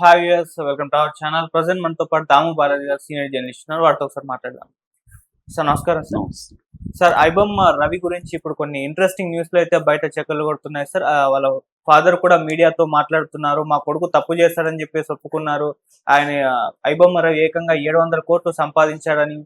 Hi yes welcome to our channel present మనతో పాటు దాము భారతి గారు సీనియర్ జర్నలిస్ట్ ఉన్నారు. వాటితో ఒకసారి మాట్లాడదాం. సార్ నమస్కారం సార్ సార్ ఐబొమ్మ రవి గురించి ఇప్పుడు కొన్ని ఇంట్రెస్టింగ్ న్యూస్లు అయితే బయట చెక్కలు కొడుతున్నాయి సార్ వాళ్ళ ఫాదర్ కూడా మీడియాతో మాట్లాడుతున్నారు. మా కొడుకు తప్పు చేశాడని చెప్పేసి ఒప్పుకున్నారు. ఆయన ఐబొమ్మ రవి ఏకంగా ఏడు వందల కోట్లు సంపాదించాడని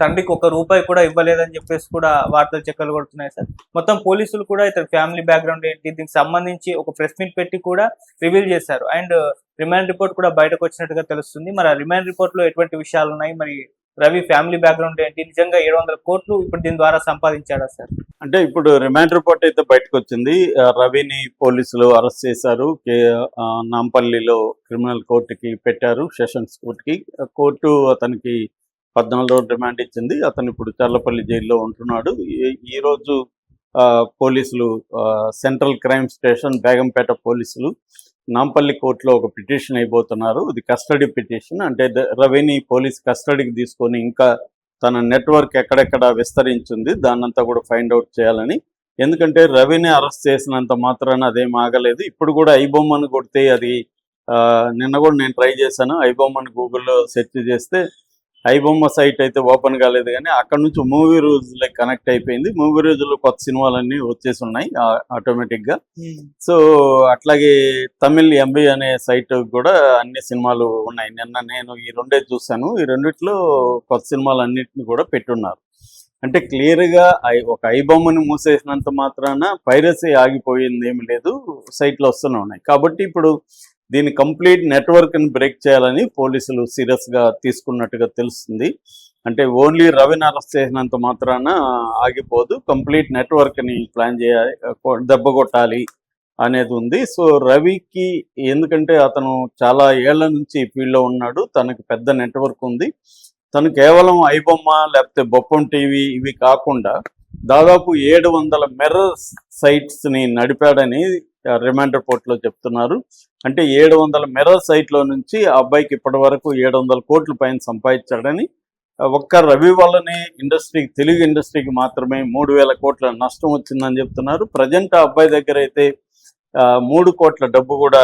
తండ్రికి ఒక రూపాయి కూడా ఇవ్వలేదని చెప్పేసి కూడా వార్తలు చెక్కలు కొడుతున్నాయి సార్. మొత్తం పోలీసులు కూడా ఇతని ఫ్యామిలీ బ్యాక్గ్రౌండ్ ఏంటి దీనికి సంబంధించి ఒక ప్రెస్ మీట్ పెట్టి కూడా రివీల్ చేశారు. అండ్ రిమాండ్ రిపోర్ట్ కూడా బయటకు వచ్చినట్టుగా తెలుస్తుంది. మరి ఆ రిమాండ్ రిపోర్ట్లో ఎటువంటి విషయాలు ఉన్నాయి? మరి రవి ఫ్యామిలీ బ్యాక్గ్రౌండ్ ఏంటి? నిజంగా ఏడు వందల కోట్లు ఇప్పుడు దీని ద్వారా సంపాదించాడా సార్? అంటే ఇప్పుడు రిమాండ్ రిపోర్ట్ అయితే బయటకు వచ్చింది. రవిని పోలీసులు అరెస్ట్ చేశారు. కే నాంపల్లిలో క్రిమినల్ కోర్టుకి పెట్టారు. సెషన్స్ కోర్టుకి. కోర్టు అతనికి పద్నాలుగు రోజులు రిమాండ్ ఇచ్చింది. అతను ఇప్పుడు చర్లపల్లి జైల్లో ఉంటున్నాడు. ఈ- రోజు ఆ, పోలీసులు ఆ, సెంట్రల్ క్రైమ్ స్టేషన్ బేగంపేట పోలీసులు నాంపల్లి కోర్టులో ఒక పిటిషన్ అయిపోతున్నారు ఇది కస్టడీ పిటిషన్. అంటే ద- రవిని పోలీస్ కస్టడీకి తీసుకొని ఇంకా తన నెట్వర్క్ ఎక్కడెక్కడ విస్తరించింది దాన్నంతా కూడా ఫైండ్ అవుట్ చేయాలని. ఎందుకంటే రవిని అరెస్ట్ చేసినంత మాత్రాన అదేం ఆగలేదు. ఇప్పుడు కూడా ఐబొమ్మను కొడితే అది ఆ, నిన్న కూడా నేను ట్రై చేశాను. ఐబొమ్మను గూగుల్లో సెర్చ్ చేస్తే ఐబొమ్మ సైట్ అయితే ఓపెన్ కాలేదు కానీ అక్కడ నుంచి మూవీ రోజులకి కనెక్ట్ అయిపోయింది. మూవీ రోజుల్లో కొత్త సినిమాలన్నీ వచ్చేసి ఉన్నాయి ఆటోమేటిక్గా సో అట్లాగే తమిళ్ ఎంబీ అనే సైట్ కూడా అన్ని సినిమాలు ఉన్నాయి. నిన్న నేను ఈ రెండే చూశాను. ఈ రెండిట్లో కొత్త సినిమాలు అన్నింటిని కూడా పెట్టున్నారు. అంటే క్లియర్గా ఒక ఐబొమ్మని మూసేసినంత మాత్రాన పైరసీ ఆగిపోయింది ఏమి లేదు. సైట్లు వస్తూనే ఉన్నాయి. కాబట్టి ఇప్పుడు దీని కంప్లీట్ నెట్వర్క్ని బ్రేక్ చేయాలని పోలీసులు సీరియస్గా తీసుకున్నట్టుగా తెలుస్తుంది. అంటే ఓన్లీ రవిని అరెస్ట్ చేసినంత మాత్రాన ఆగిపోదు. కంప్లీట్ నెట్వర్క్ని ప్లాన్ చేయాలి దెబ్బ కొట్టాలి అనేది ఉంది. సో రవికి ఎందుకంటే అతను చాలా ఏళ్ళ నుంచి ఫీల్డ్లో ఉన్నాడు. తనకు పెద్ద నెట్వర్క్ ఉంది. తను కేవలం ఐబొమ్మ లేకపోతే బొప్పం టీవీ ఇవి కాకుండా దాదాపు ఏడు వందల మిర్రర్ సైట్స్ని నడిపాడని రిమాండ్ రిపోర్ట్లో చెప్తున్నారు. అంటే ఏడు వందల మిర్రర్ సైట్లో నుంచి ఆ అబ్బాయికి ఇప్పటి వరకు ఏడు వందల కోట్ల పైన సంపాదించాడని ఒక్క రవి వల్లనే ఇండస్ట్రీకి తెలుగు ఇండస్ట్రీకి మాత్రమే మూడు వేల కోట్ల నష్టం వచ్చిందని చెప్తున్నారు. ప్రజెంట్ ఆ అబ్బాయి దగ్గర అయితే ఆ, మూడు కోట్ల డబ్బు కూడా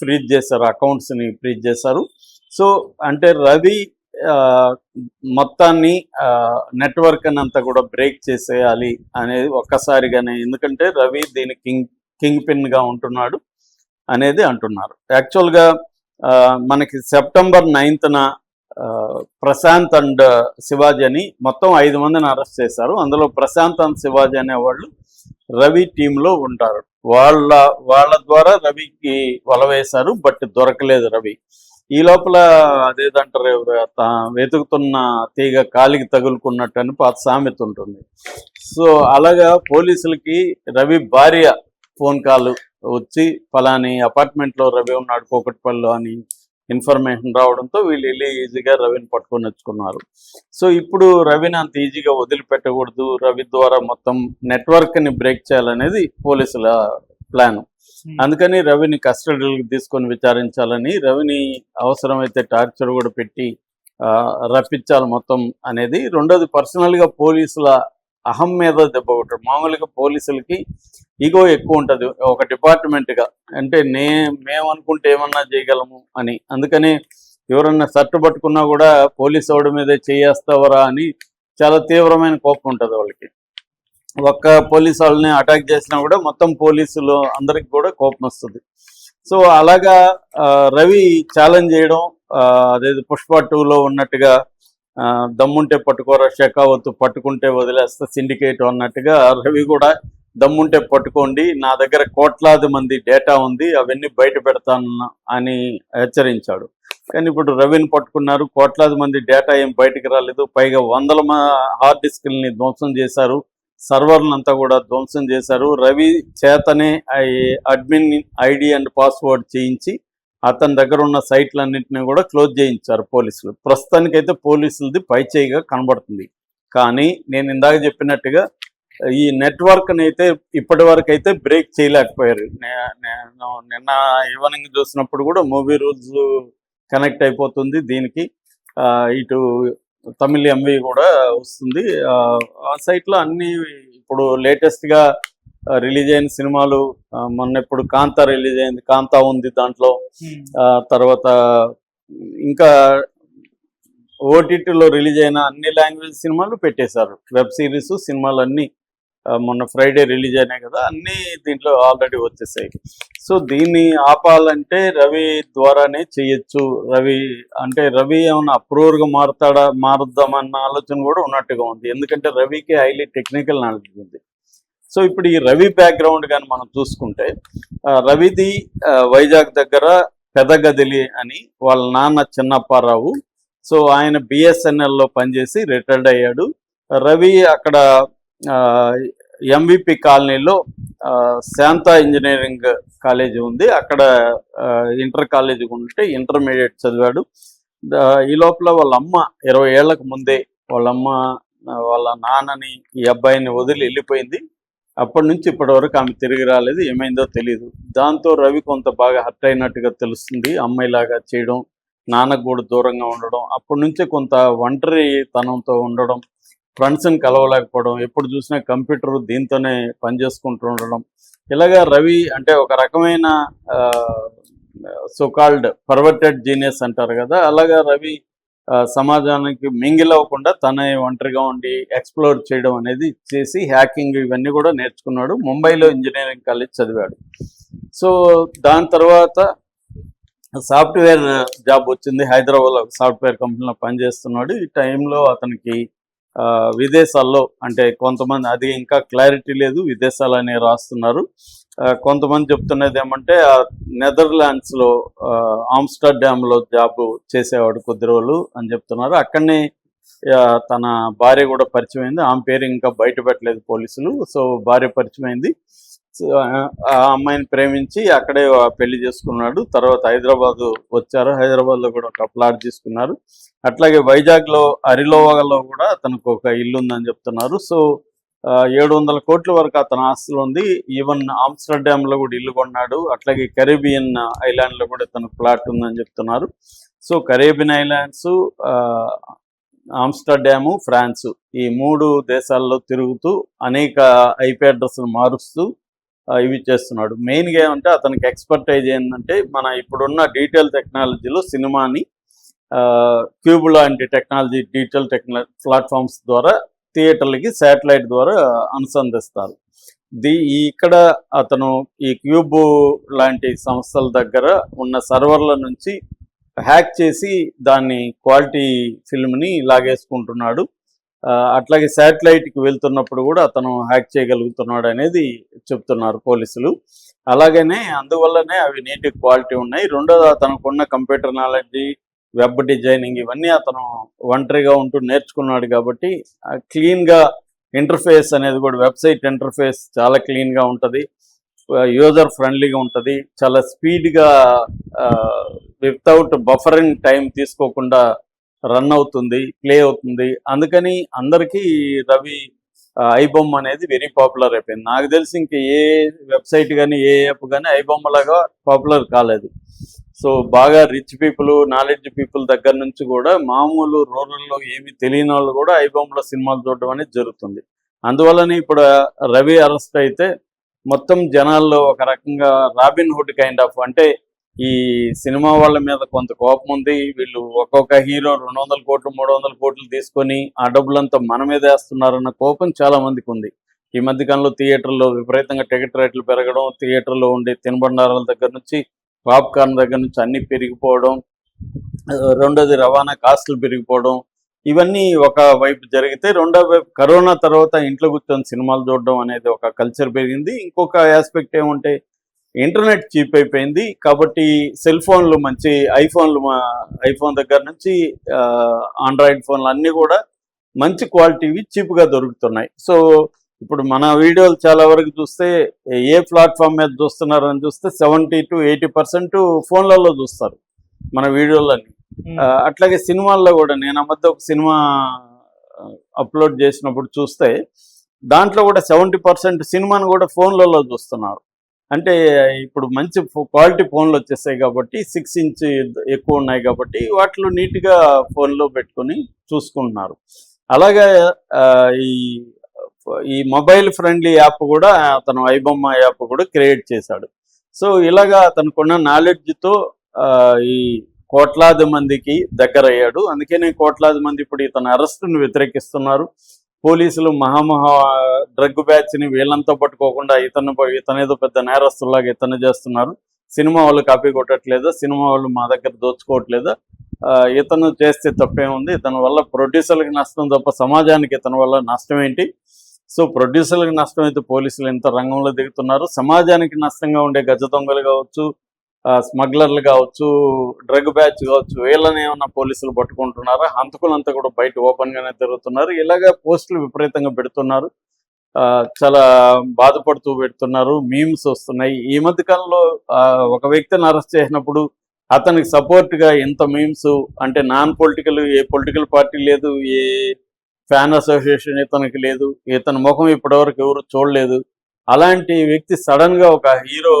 ఫ్రీజ్ చేశారు అకౌంట్స్ని ఫ్రీజ్ చేశారు. సో అంటే రవి ఆ, మొత్తాన్ని నెట్వర్క్ అంతా కూడా బ్రేక్ చేసేయాలి అనేది ఒక్కసారిగానే. ఎందుకంటే రవి దీని కింగ్ కింగ్ పిన్గా ఉంటున్నాడు అనేది అంటున్నారు. యాక్చువల్గా ఆ, మనకి సెప్టెంబర్ నైన్త్న ప్రశాంత్ అండ్ శివాజీ అని మొత్తం ఐదు మందిని అరెస్ట్ చేశారు. అందులో ప్రశాంత్ అండ్ శివాజీ అనే వాళ్ళు రవి టీంలో ఉంటారు. వాళ్ళ వాళ్ళ ద్వారా రవికి వల వేశారు బట్ దొరకలేదు రవి. ఈ లోపల అదేదంటారు వెతుకుతున్న తీగ కాలికి తగులుకున్నట్టు అని పాత సామెత ఉంటుంది. సో అలాగా పోలీసులకి రవి భార్య ఫోన్ కాల్ వచ్చి ఫలాని అపార్ట్మెంట్లో రవి ఉన్నాడు కోకట్పల్లిలో అని ఇన్ఫర్మేషన్ రావడంతో వీళ్ళు వెళ్ళి ఈజీగా రవిని పట్టుకొని వచ్చుకున్నారు. సో ఇప్పుడు రవిని అంత ఈజీగా వదిలిపెట్టకూడదు. రవి ద్వారా మొత్తం నెట్వర్క్ని బ్రేక్ చేయాలనేది పోలీసుల ప్లాన్. అందుకని రవిని కస్టడీలోకి తీసుకొని విచారించాలని రవిని అవసరమైతే టార్చర్ కూడా పెట్టి రప్పించాలి మొత్తం అనేది. రెండోది పర్సనల్గా పోలీసుల అహం మీద దెబ్బ కొట్టడం. మామూలుగా పోలీసులకి ఈగో ఎక్కువ ఉంటుంది. ఒక డిపార్ట్మెంట్గా. అంటే నే మేము అనుకుంటే ఏమన్నా చేయగలము అని. అందుకని ఎవరన్నా షర్ట్ పట్టుకున్నా కూడా పోలీసు వాడి మీదే చేయేస్తావరా అని చాలా తీవ్రమైన కోపం ఉంటుంది వాళ్ళకి. ఒక్క పోలీసు వాళ్ళని అటాక్ చేసినా కూడా మొత్తం పోలీసులు అందరికి కూడా కోపం వస్తుంది. సో అలాగా ఆ, రవి ఛాలెంజ్ చేయడం ఆ, పుష్ప టూలో ఉన్నట్టుగా దమ్ముంటే పట్టుకోరా షెకావత్తు పట్టుకుంటే వదిలేస్తా సిండికేట్ అన్నట్టుగా రవి కూడా దమ్ముంటే పట్టుకోండి నా దగ్గర కోట్లాది మంది డేటా ఉంది అవన్నీ బయట పెడతాను అని హెచ్చరించాడు. కానీ ఇప్పుడు రవిని పట్టుకున్నారు కోట్లాది మంది డేటా ఏం బయటకు రాలేదు పైగా వందల హార్డ్ డిస్క్ని ధ్వంసం చేశారు సర్వర్లంతా అంతా కూడా ధ్వంసం చేశారు రవి చేతనే అడ్మిన్ ఐడి అండ్ పాస్వర్డ్ చేయించి అతని దగ్గర ఉన్న సైట్లన్నింటినీ కూడా క్లోజ్ చేయించారు పోలీసులు. ప్రస్తుతానికైతే పోలీసులది పైచేయిగా కనబడుతుంది. కానీ నేను ఇందాక చెప్పినట్టుగా ఈ నెట్వర్క్ని అయితే ఇప్పటి వరకు అయితే బ్రేక్ చేయలేకపోయారు. నే- నేను నిన్న ఈవినింగ్ చూసినప్పుడు కూడా మూవీ రూల్స్ కనెక్ట్ అయిపోతుంది దీనికి. ఇటు తమిళ్ ఎంవి కూడా వస్తుంది. ఆ, ఆ సైట్లో అన్ని ఇప్పుడు లేటెస్ట్గా రిలీజ్ అయిన సినిమాలు మొన్న ఇప్పుడు కాంతా రిలీజ్ అయింది కాంతా ఉంది దాంట్లో. తర్వాత ఇంకా ఓటీటీలో రిలీజ్ అయిన అన్ని లాంగ్వేజ్ సినిమాలు పెట్టేశారు. వెబ్ సిరీస్ సినిమాలు అన్ని మొన్న ఫ్రైడే రిలీజ్ అయినాయి కదా అన్ని దీంట్లో ఆల్రెడీ వచ్చేసాయి. సో దీన్ని ఆపాలంటే రవి ద్వారానే చేయొచ్చు. రవి అంటే రవి ఏమైనా అప్రూవర్గా మారుతాడా మారుద్దామన్న ఆలోచన కూడా ఉన్నట్టుగా ఉంది. ఎందుకంటే రవికి హైలీ టెక్నికల్ నాలెడ్జ్ ఉంది. సో ఇప్పుడు ఈ రవి బ్యాక్గ్రౌండ్ కానీ మనం చూసుకుంటే రవిది వైజాగ్ దగ్గర పెదగదిలి అని వాళ్ళ నాన్న చిన్నప్పారావు. సో ఆయన బిఎస్ఎన్ఎల్లో లో పనిచేసి రిటైర్డ్ అయ్యాడు. రవి అక్కడ ఎంవిపి కాలనీలో ఆ, శాంతా ఇంజనీరింగ్ కాలేజీ ఉంది. అక్కడ ఇంటర్ కాలేజీ ఉంటే ఇంటర్మీడియట్ చదివాడు. ఈ లోపల వాళ్ళ అమ్మ ఇరవై ఏళ్ళకు ముందే వాళ్ళ అమ్మ వాళ్ళ నాన్నని ఈ అబ్బాయిని వదిలి వెళ్ళిపోయింది. అప్పటి నుంచి ఇప్పటి వరకు ఆమె తిరిగి రాలేదు. ఏమైందో తెలియదు దాంతో రవి కొంత బాగా హర్ట్ అయినట్టుగా తెలుస్తుంది. అమ్మాయిలాగా చేయడం నాన్నకు కూడా దూరంగా ఉండడం అప్పటి నుంచే కొంత ఒంటరి తనంతో ఉండడం ఫ్రెండ్స్ని కలవలేకపోవడం ఎప్పుడు చూసినా కంప్యూటర్ దీంతోనే పనిచేసుకుంటూ ఉండడం. ఇలాగా రవి అంటే ఒక రకమైన సోకాల్డ్ పర్వర్టెడ్ జీనియస్ అంటారు కదా. అలాగా రవి సమాజానికి మింగిల్ అవ్వకుండా తన ఒంటరిగా ఉండి ఎక్స్ప్లోర్ చేయడం అనేది చేసి హ్యాకింగ్ ఇవన్నీ కూడా నేర్చుకున్నాడు. ముంబైలో ఇంజనీరింగ్ కాలేజ్ చదివాడు. సో దాని తర్వాత సాఫ్ట్వేర్ జాబ్ వచ్చింది. హైదరాబాద్లో సాఫ్ట్వేర్ కంపెనీలో పనిచేస్తున్నాడు. ఈ టైంలో అతనికి ఆ, విదేశాల్లో అంటే కొంతమంది అది ఇంకా క్లారిటీ లేదు. విదేశాలు అనే రాస్తున్నారు. కొంతమంది చెప్తున్నది ఏమంటే ఆ నెదర్లాండ్స్లో ఆమ్స్టర్డామ్లో జాబ్ చేసేవాడు కొద్ది రోజులు అని చెప్తున్నారు. అక్కడనే తన భార్య కూడా పరిచయం అయింది ఆమె పేరు ఇంకా బయట పెట్టలేదు పోలీసులు. సో భార్య పరిచయం అయింది సో, ఆ- అమ్మాయిని ప్రేమించి అక్కడే పెళ్ళి చేసుకున్నాడు. తర్వాత హైదరాబాద్ వచ్చారు. హైదరాబాద్లో కూడా ఒక ప్లాట్ తీసుకున్నారు. అట్లాగే వైజాగ్లో అరిలోవలో కూడా తనకు ఒక ఇల్లు ఉందని చెప్తున్నారు. సో ఏడు వందల కోట్ల వరకు అతని ఆస్తులు ఉంది. ఈవెన్ ఆమ్స్టర్డామ్లో కూడా ఇల్లు కొన్నాడు. అట్లాగే కరేబియన్ ఐలాండ్లో కూడా తనకు ప్లాట్ ఉందని చెప్తున్నారు. So Caribbean islands Amsterdam France ఈ మూడు దేశాల్లో తిరుగుతూ అనేక ఐపీ అడ్రస్లు మారుస్తూ ఇవి చేస్తున్నాడు. మెయిన్గా ఏమంటే అతనికి ఎక్స్పర్టైజ్ ఏంటంటే మన ఇప్పుడున్న డీటెయిల్ టెక్నాలజీలో సినిమాని క్యూబ్ లాంటి టెక్నాలజీ డిజిటల్ టెక్నా ప్లాట్ఫామ్స్ ద్వారా థియేటర్లకి శాటిలైట్ ద్వారా అనుసంధిస్తారు. ది ఇక్కడ అతను ఈ క్యూబ్ లాంటి సంస్థల దగ్గర ఉన్న సర్వర్ల నుంచి హ్యాక్ చేసి దాన్ని క్వాలిటీ ఫిల్మ్ని లాగేసుకుంటున్నాడు. ఆ, అట్లాగే శాటిలైట్కి వెళ్తున్నప్పుడు కూడా అతను హ్యాక్ చేయగలుగుతున్నాడు అనేది చెప్తున్నారు పోలీసులు. అలాగనే అందువల్లనే అవి నీటి క్వాలిటీ ఉన్నాయి. రెండోది అతనుకున్న కంప్యూటర్ నాలెడ్జి వెబ్ డిజైనింగ్ ఇవన్నీ అతను ఒంటరిగా ఉంటూ నేర్చుకున్నాడు కాబట్టి క్లీన్గా ఇంటర్ఫేస్ అనేది కూడా వెబ్సైట్ ఇంటర్ఫేస్ చాలా క్లీన్గా ఉంటుంది. యూజర్ ఫ్రెండ్లీగా ఉంటుంది. చాలా స్పీడ్గా వితౌట్ బఫరింగ్ టైం తీసుకోకుండా రన్ అవుతుంది ప్లే అవుతుంది. అందుకని అందరికీ రవి ఐబొమ్మ అనేది వెరీ పాపులర్ అయిపోయింది. నాకు తెలిసి ఇంక ఏ వెబ్సైట్ కానీ ఏ యాప్ కానీ ఐబొమ్మలాగా పాపులర్ కాలేదు. సో బాగా రిచ్ పీపుల్ నాలెడ్జ్ పీపుల్ దగ్గర నుంచి కూడా మామూలు రూరల్లో ఏమి తెలియని వాళ్ళు కూడా ఐబొమ్మలో సినిమాలు చూడడం అనేది జరుగుతుంది. అందువల్లనే ఇప్పుడు రవి అరెస్ట్ అయితే మొత్తం జనాల్లో ఒక రకంగా రాబిన్ హుడ్ కైండ్ ఆఫ్ అంటే ఈ సినిమా వాళ్ళ మీద కొంత కోపం ఉంది. వీళ్ళు ఒక్కొక్క హీరో రెండు వందల కోట్లు మూడు వందల కోట్లు తీసుకొని ఆ డబ్బులంతా మన మీద వేస్తున్నారన్న కోపం చాలా మందికి ఉంది. ఈ మధ్య కాలంలో థియేటర్లో విపరీతంగా టికెట్ రేట్లు పెరగడం థియేటర్లో ఉండే తినబండారాల దగ్గర నుంచి పాప్కార్న్ దగ్గర నుంచి అన్ని పెరిగిపోవడం రెండోది రవాణా కాస్టులు పెరిగిపోవడం ఇవన్నీ ఒక వైపు జరిగితే రెండో వైపు కరోనా తర్వాత ఇంట్లో కూర్చొని సినిమాలు చూడడం అనేది ఒక కల్చర్ పెరిగింది. ఇంకొక ఆస్పెక్ట్ ఏమంటే ఇంటర్నెట్ చీప్ అయిపోయింది. కాబట్టి సెల్ ఫోన్లు మంచి ఐఫోన్లు మా ఐఫోన్ దగ్గర నుంచి ఆండ్రాయిడ్ ఫోన్లు అన్నీ కూడా మంచి క్వాలిటీవి చీప్గా దొరుకుతున్నాయి. సో ఇప్పుడు మన వీడియోలు చాలా వరకు చూస్తే ఏ ప్లాట్ఫామ్ మీద చూస్తున్నారని చూస్తే సెవెంటీ టు ఎయిటీ పర్సెంట్ ఫోన్లలో చూస్తారు మన వీడియోలన్నీ. ఆ, అట్లాగే సినిమాల్లో కూడా నేను ఆ మధ్య ఒక సినిమా అప్లోడ్ చేసినప్పుడు చూస్తే దాంట్లో కూడా సెవెంటీ పర్సెంట్ సినిమాను కూడా ఫోన్లలో చూస్తున్నారు. అంటే ఇప్పుడు మంచి క్వాలిటీ ఫోన్లు వచ్చేసాయి కాబట్టి సిక్స్ ఇంచ్ ఎక్కువ ఉన్నాయి కాబట్టి వాటిలో నీట్గా ఫోన్లో పెట్టుకొని చూసుకుంటున్నారు. అలాగే ఈ ఈ మొబైల్ ఫ్రెండ్లీ యాప్ కూడా అతను ఐబొమ్మ యాప్ కూడా క్రియేట్ చేశాడు. సో ఇలాగా అతనుకున్న నాలెడ్జ్తో ఈ కోట్లాది మందికి దగ్గర అయ్యాడు అందుకనే కోట్లాది మంది ఇప్పుడు ఇతను అరెస్టును వ్యతిరేకిస్తున్నారు. పోలీసులు మహామహా డ్రగ్ బ్యాచ్ని వీళ్ళంతా పట్టుకోకుండా ఇతను ఇతనేదో పెద్ద నేరస్తులాగా ఇతను చేస్తున్నారు. సినిమా వాళ్ళు కాపీ కొట్టట్లేదా. సినిమా వాళ్ళు మా దగ్గర దోచుకోవట్లేదా. ఆ, ఇతను చేస్తే తప్పేముంది? ఇతని వల్ల ప్రొడ్యూసర్లకు నష్టం తప్ప సమాజానికి ఇతని వల్ల నష్టం ఏంటి సో ప్రొడ్యూసర్లకు నష్టం అయితే పోలీసులు ఎంత రంగంలో దిగుతున్నారు? సమాజానికి నష్టంగా ఉండే గజ దొంగలు కావచ్చు ఆ, స్మగ్లర్లు కావచ్చు డ్రగ్ బ్యాచ్ కావచ్చు వీళ్ళని ఏమన్నా పోలీసులు పట్టుకుంటున్నారా? హంతకులంతా కూడా బయట ఓపెన్గానే తిరుగుతున్నారు. ఇలాగ పోస్టులు విపరీతంగా పెడుతున్నారు. ఆ, చాలా బాధపడుతూ పెడుతున్నారు. మీమ్స్ వస్తున్నాయి. ఈ మధ్య కాలంలో ఆ, ఒక వ్యక్తిని అరెస్ట్ చేసినప్పుడు అతనికి సపోర్ట్గా ఎంత మీమ్స్ అంటే నాన్ పొలిటికల్ ఏ పొలిటికల్ పార్టీ లేదు ఏ ఫ్యాన్ అసోసియేషన్ ఇతనికి లేదు ఇతని ముఖం ఇప్పటివరకు ఎవరు చూడలేదు. అలాంటి వ్యక్తి సడన్గా ఒక హీరో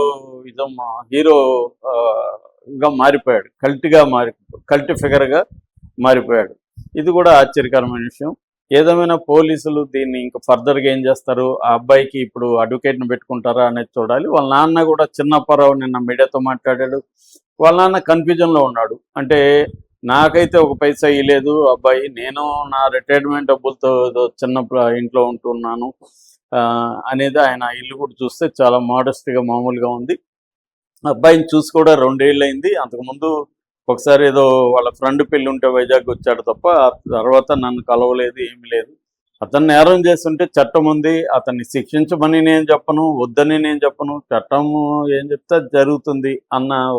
ఇదం హీరోగా మారిపోయాడు. కల్ట్గా మారి కల్ట్ ఫిగర్గా మారిపోయాడు. ఇది కూడా ఆశ్చర్యకరమైన విషయం. ఏదేమైనా పోలీసులు దీన్ని ఇంకా ఫర్దర్గా ఏం చేస్తారు? ఆ అబ్బాయికి ఇప్పుడు అడ్వకేట్ని పెట్టుకుంటారా అనేది చూడాలి. వాళ్ళ నాన్న కూడా చిన్నప్పారావు నిన్న మీడియాతో మాట్లాడాడు. వాళ్ళ నాన్న కన్ఫ్యూజన్లో ఉన్నాడు. అంటే నాకైతే ఒక పైసా ఇవ్వలేదు అబ్బాయి నేను నా రిటైర్మెంట్ డబ్బులతో ఏదో చిన్న ఇంట్లో ఉంటున్నాను. ఆ, అనేది ఆయన ఇల్లు కూడా చూస్తే చాలా modest గా మామూలుగా ఉంది. అబ్బాయిని చూసి కూడా రెండేళ్ళు అయింది అంతకుముందు ఒకసారి ఏదో వాళ్ళ ఫ్రెండ్ పెళ్ళి ఉంటే వైజాగ్ వచ్చాడు తప్ప ఆ తర్వాత నన్ను కలవలేదు ఏమీ లేదు. అతను నేరం చేస్తుంటే చట్టం ఉంది. అతన్ని శిక్షించమని నేను చెప్పను వద్దని నేను చెప్పను. చట్టం ఏం చెప్తే జరుగుతుంది అన్న